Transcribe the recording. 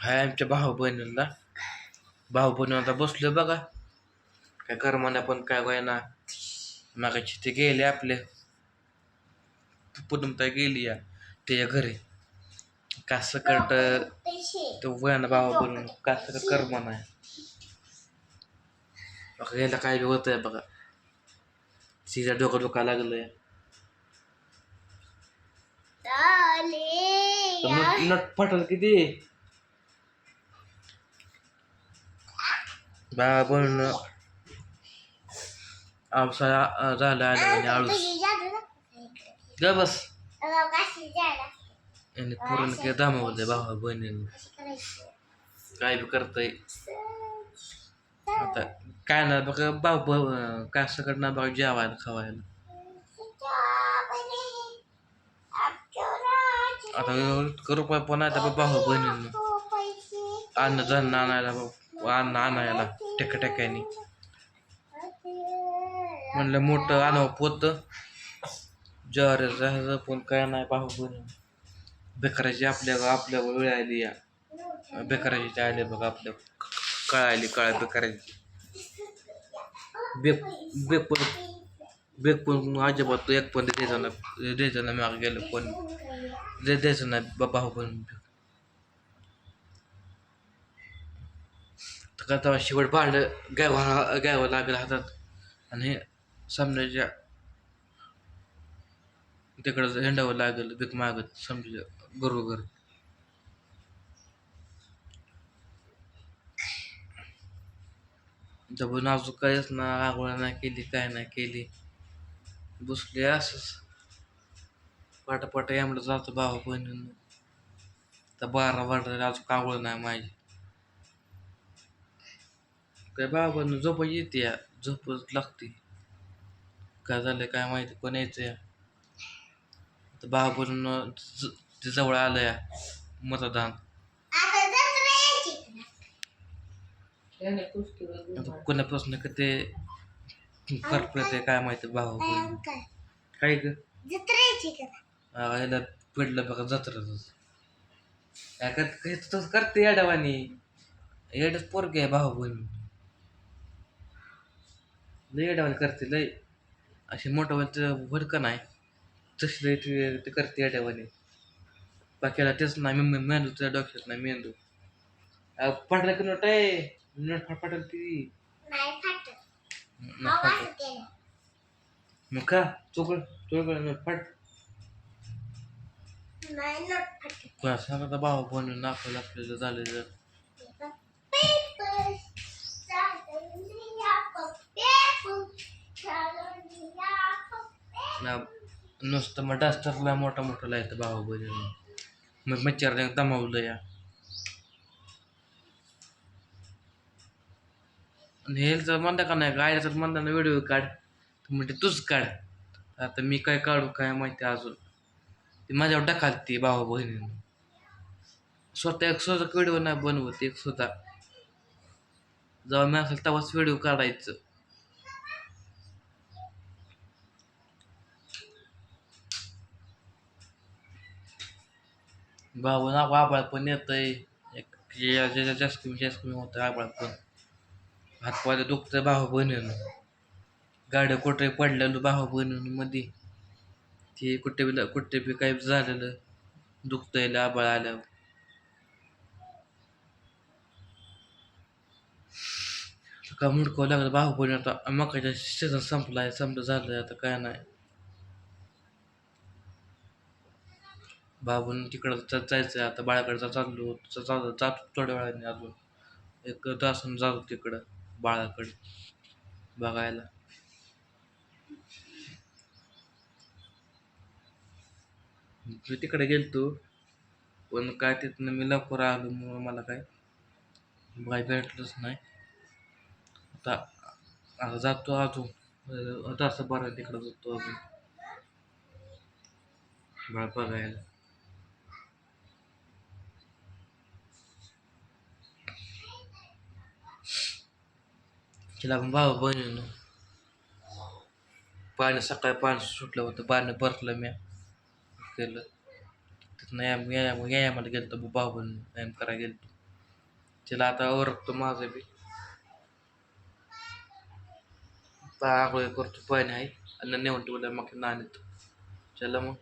हाय आमच्या भाऊ बहिणीला भाऊ बहिणी आता बसलो बघा. काय करमाना पण काय व्हायना मागाची ते गेले आपले. पुनमता गेली या त्याच्या घरी. कास कट तो वयाना भाऊ बनून कास करमाना बघा याला काय बी होत आहे बघा. तिच्या डोकं दुखा लागलंय. नट नट फटल किती? बा बनून आवसा झाला आलं आणि आळूस ग बस आणि पूर्ण काय दामावलंय भावा बहिणीनं काय बी करतय आता काय ना बघा भाऊ भाऊ काय सगळं ना बघा जेवायला खावायला आता करू पण पण आता भाऊ बहिणीनं अन्न धान्य आणायला भाऊ अन्न आणायला टेक टेक्यानी म्हणलं मोठं आणावं पोत. जर पण काय नाही पाहू पण. बेकाराची आपल्या आपल्या वेळ आली या. बेकाराची आले बघा आपल्या. कळाली कळा कळ बेकाराची बेक बेक पण बेक पण अजिबात एक पण द्यायचं ना द्यायचं ना मागे गेलं पण. दे द्यायचं नाही बा भाऊ हो पण. जाता शेवट भांड घ्यावं घ्यावं लागेल हातात. आणि समजायच्या तिकडं हिंडावं लागेल भीक मागत समजा बरोबर. जबून अजून काहीच ना आगोळा नाही केली काय नाही केली. बसले असंच. पाटापाटा यामलं जातो भाऊ बहिणीनं. तर बारा वाटायला अजून कागोळ नाही माझी. काय बाबा झोप येते या झोपच लागते. काय झालं काय माहिती पण यायचं या? तर बाबून ते जवळ आलं या मतदान. आता कोणापासून का ते पडते काय माहिती भाऊ बहीण काय ग? याला पडलं बघा जत्राच काय करते येड्यावानी येडच पोरगे आहे भाऊ बहीण लय येड्यावानी करते लय. अशी मोठं भडकं नाही? तशी लय ते ते करते येड्यावानी बाकीला तेच नाही मे- मेंदू तुझ्या डोक्यात नाही मेंदू. पडला की नोट आहे नोट फटफटल ती. नोट फाटल. मग का चोकळ चोकळ नोट फाट. सांगता भाऊ बनून आपल्याला आपल्याला झालेलं ना नुसतं मग डस्टरला मोठा मोठा लायचं भाऊ मग मच्छरने दमावलं या. आणि तर म्हणता का नाही गायला तर म्हणताना व्हिडिओ काढ. तर म्हणते तूच काढ. आता मी काय काढू काय माहिती अजून. ती माझ्यावर टाकालती भावा बहिणीनं. स्वतः एक स्वतः व्हिडिओ नाही बनवत एक स्वतः जेव्हा मी असेल तेव्हाच व्हिडिओ काढायचं. भाऊ ना आबाळ पण येतंय एक ज्याच्या जास्त कमी जास्त कमी होतं आबाळ पण. हातपाय दुखतं भाऊ बहिणीनं. गाड्या कुठे पडलेलं भाऊ बहिणीनं मध्ये ते कुठे बी कुठे बी काही झालेलं दुखतंय आबाळ आल्यावर. का मुडकं लागलं भाऊ बहिणी आता मकाच्या सीझन संपलाय संपलं झालंय आता काय नाही. बाबून तिकडं तर जायचं आता बाळाकडचा चाललो च- चाल जातो थोड्या वेळाने अजून. एक तासून जातो तिकडं बाळाकडे बघायला. मी तिकडे गेलतो पण काय तिथनं मी लवकर आलो म्हणून मला काय काय भेटलंच नाही. आता आता जातो अजून. तास बरं तिकडं जातो अजून. बाळ बघायला. तिला पण भाऊ बहिणीनं पाणी सकाळी पाणी सुटलं होतं पाणी भरलं मी केलं तिथनं या या यामाला गेलो तर भाऊ बहीण व्यायाम करायला गेलो तिला आता ओरखतो माझं बी. आंघोळ करतो पाणी आहे. आणि नेऊन ठेवलं मग नाणीत. चला मग.